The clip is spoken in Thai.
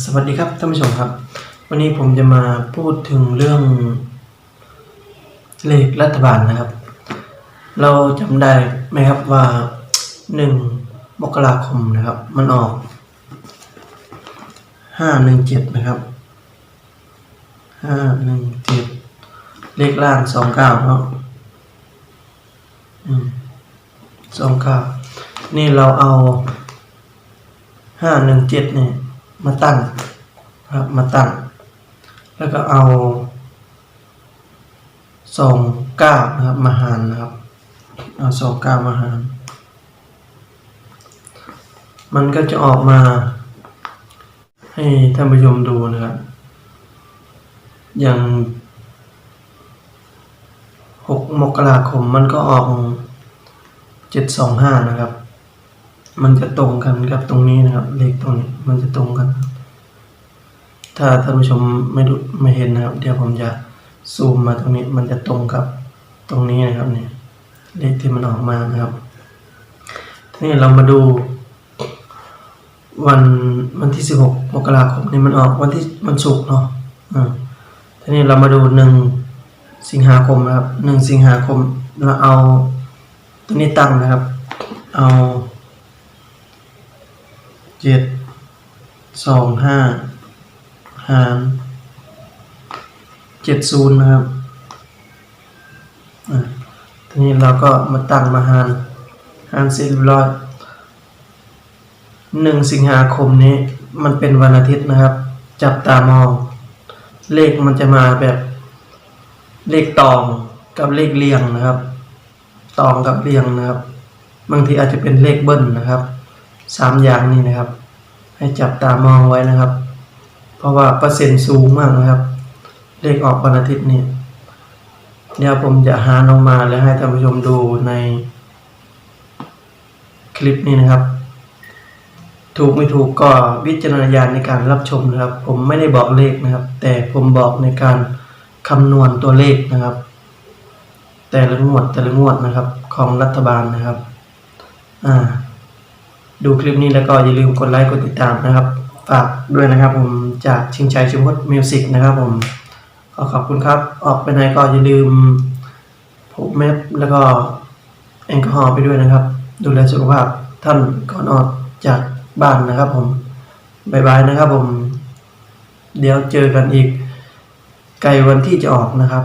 สวัสดีครับท่านผู้ชมครับ วันนี้ผมจะมาพูดถึงเรื่องเลขรัฐบาลนะครับ เราจำได้ไหมครับว่าหนึ่งมกราคมนะครับ มันออกห้าหนึ่งเจ็ดนะครับห้าหนึ่งเจ็ดเลขล่างสองเก้าเนาะสองเก้านี่เราเอาห้าหนึ่งเจ็ดเนี่ย มาตั้งครับมาตั้ง แล้วก็เอาสองเก้านะครับมาหารนะครับเอาสองเก้ามาหาร มันก็จะออกมา ให้ท่านผู้ชมดูนะครับ อย่างหกมกราคมมันก็ออกเจ็ดสองห้านะครับ มันจะตรงกันกับตรงนี้นะครับ เลขตรงนี้มันจะตรงกัน ถ้าท่านผู้ชมไม่ดูไม่เห็นนะครับ เดี๋ยวผมจะซูมมาตรงนี้ มันจะตรงกับตรงนี้นะครับเนี่ยเลขที่มันออกมานะครับทีนี้เรามาดู วันวันที่สิบหกมกราคมนี่มันออกวันที่วันศุกร์เนาะอ่าทีนี้เรามาดูหนึ่งสิงหาคมนะครับหนึ่งสิงหาคมเราเอาตัวนี้ตั้งนะครับ เอา เจ็ดสองห้าหารเจ็ดศูนย์นะครับทีนี้เราก็มาตั้งมาหารหารเสร็จเรียบร้อยหนึ่งสิงหาคมนี้มันเป็นวันอาทิตย์นะครับ จับตามอง เลขมันจะมาแบบเลขตองกับเลขเรียงนะครับ ตองกับเรียงนะครับ บางทีอาจจะเป็นเลขเบิ้ลนะครับ สามอย่างนี้นะครับ ให้จับตามองไว้นะครับ เพราะว่าเปอร์เซ็นต์สูงมากนะครับ เลขออกวันอาทิตย์นี่เดี๋ยวผมจะหาลงมาแล้วให้ท่านผู้ชมดูในคลิปนี้นะครับ ถูกไม่ถูกก็วิจารณญาณในการรับชมนะครับ ผมไม่ได้บอกเลขนะครับ แต่ผมบอกในการคำนวณตัวเลขนะครับ แต่ละงวดแต่ละงวดนะครับของรัฐบาลนะครับ อ่า ดูคลิปนี้แล้วก็อย่าลืมกดไลค์กดติดตามนะครับ ฝากด้วยนะครับผมจากชิงชัยชุมพดมิวสิกนะครับผมขอขอบคุณครับ ออกไปไหนก็อย่าลืมพกแมปแล้วก็แอลกอฮอล์ไปด้วยนะครับ ดูแลสุขภาพท่านก่อนออกจากบ้านนะครับผมบายบายนะครับผม เดี๋ยวเจอกันอีกไกลวันที่จะออกนะครับ